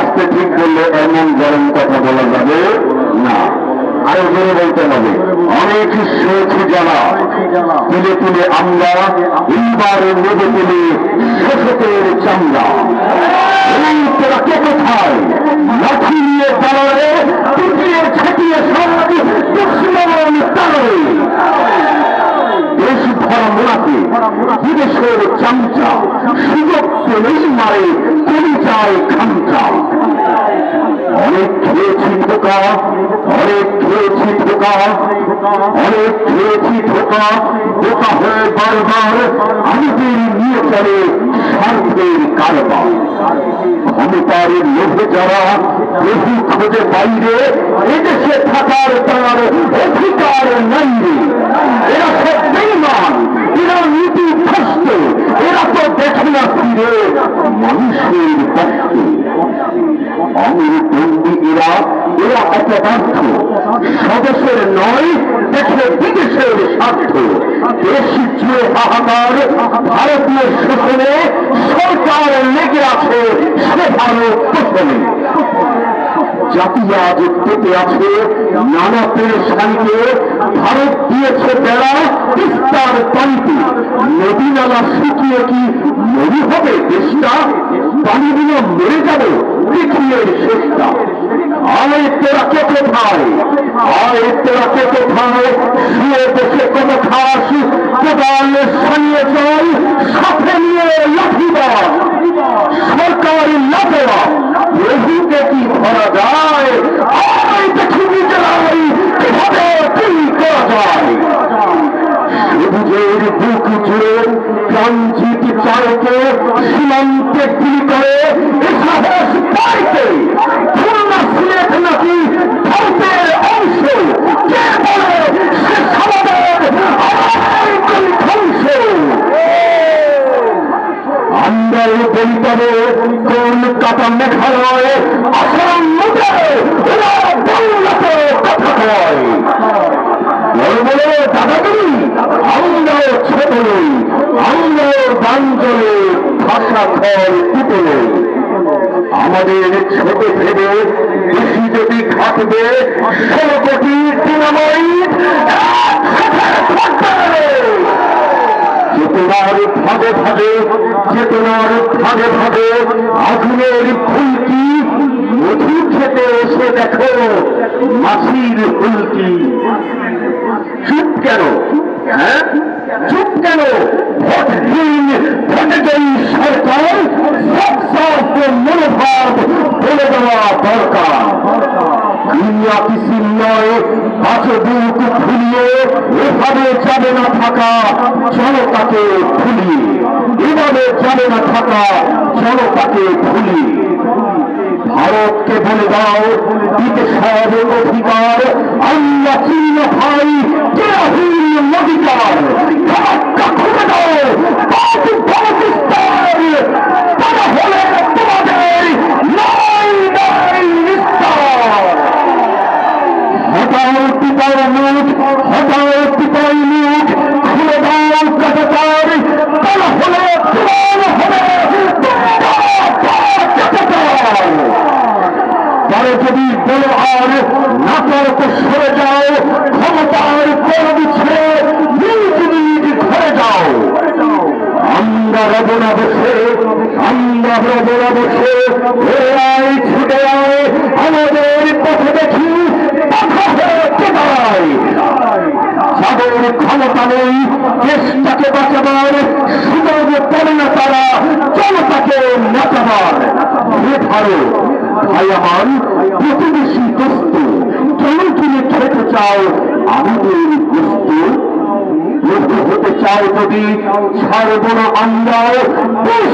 আসতে ঠিক বললে এমন গরম কথা বলা যাবে না। আরও জোরে বলতে হবে। অনেক সয়েছি যারা তুলে তুলে আমরা এইবার নেবে তুলে শোষকের চামড়া কোথায়? লাঠি নিয়ে দাঁড়ালে পিটিয়ে ছাটিয়ে পেলেই মারে কমে যায় খামচা অনেক খেয়েছি ধোকা অনেক খেয়েছি ধোকা অনেক খেয়েছি হয়ে বারবার নিয়ে চলে স্বার্থের কারবার। ক্ষমতার লোভে যারা বহু খোঁজে বাইরে, এদেশে থাকার তার অধিকার নাই। এরা সব বেইমান এরা নীতি ভ্রষ্ট এরা তো দেখে না ফিরে মানুষের কষ্ট অমির বন্দি এরা এরা অপদার্থ। স্বদেশের নয় দেখে বিদেশের স্বার্থ। দেশ জুড়ে হাহাকার। ভারতীয় শোষণে সরকার লেগে আছে সে ভারত শোষণে জাতি আজ পেতে আছে নানা পেরেশানিতে ভারত দিয়েছে বেড়া তিস্তার পানিতে। নদী নালা শুকিয়ে কি নদী হবে দেশটা পানিগুলো মরে যাবে পৃথিবীর শেষটা। আয় তোরা কে কোথায় আয় তোরা কে কোথায় শুয়ে বসে কত খাস কোদাল সানিয়ে চল সাথে নিয়ে লাঠিবার সরকার লাভেরা প্রভুকে কি ধরা যায় আয় পৃথিবী জেলায় কীভাবে কি করা যায় সবুজের বুক জুড়ে প্রাঞ্জিত চাইতে সীমান্তে গুলি করে সাহস পাইতে বলে মেঘালয় আসাম মুখে কথা কয়। বড় বড় দাদাগিরি আমরাও ছোট নই আমরাও বাঞ্চলে ভাষা খল কুটলে আমাদের ছোট ভেবে বেশি যদি ঘাটবে, ষোলো কোটি ডিনামাইট চেতনার ভাগে ভাগে, চেতনার ভাগে ভাগে আগুনের ফুলকি মধু খেতে এসে দেখো মাসির ফুলকি। চুপ কেন? হ্যাঁ? চুপ কেন? ভোট দিন সরকার, সব সব মনোভাব বলে দেওয়া দরকার। দুনিয়া কিসির নয় পাঁচে বুক ফুলিয়ে এভাবে যাবে না থাকা, জনতাকে ফুলিয়ে এভাবে যাবে না থাকা, জনতাকে ফুলিয়ে ভারতকে বলে দাও বিদেশের অধিকার আল্লাহ চিহ্ন ভাই ধাক্কা খুলে দাও যদি আর নাটক সরে যাও, ক্ষমতার করবি ছেড়ে নিজ নিজ ঘরে যাও। আমরা রব বসে, আমরা রব বসে এ ছুটে আয়, আমাদের পথে দেখি ক্ষমতা নেই, দেশটাকে বাঁচাবার সুযোগ পেলে না তারা, জনতাকে নাচাবার। ভাই আমার প্রতিবেশী দোস্ত কেন তুমি খেতে চাও? আমাদের গোস্ত প্রভু হতে চাও যদি ছাড়ব না আমরাও দেব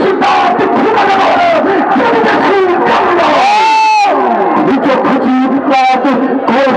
খুঁজি বন্ধ এই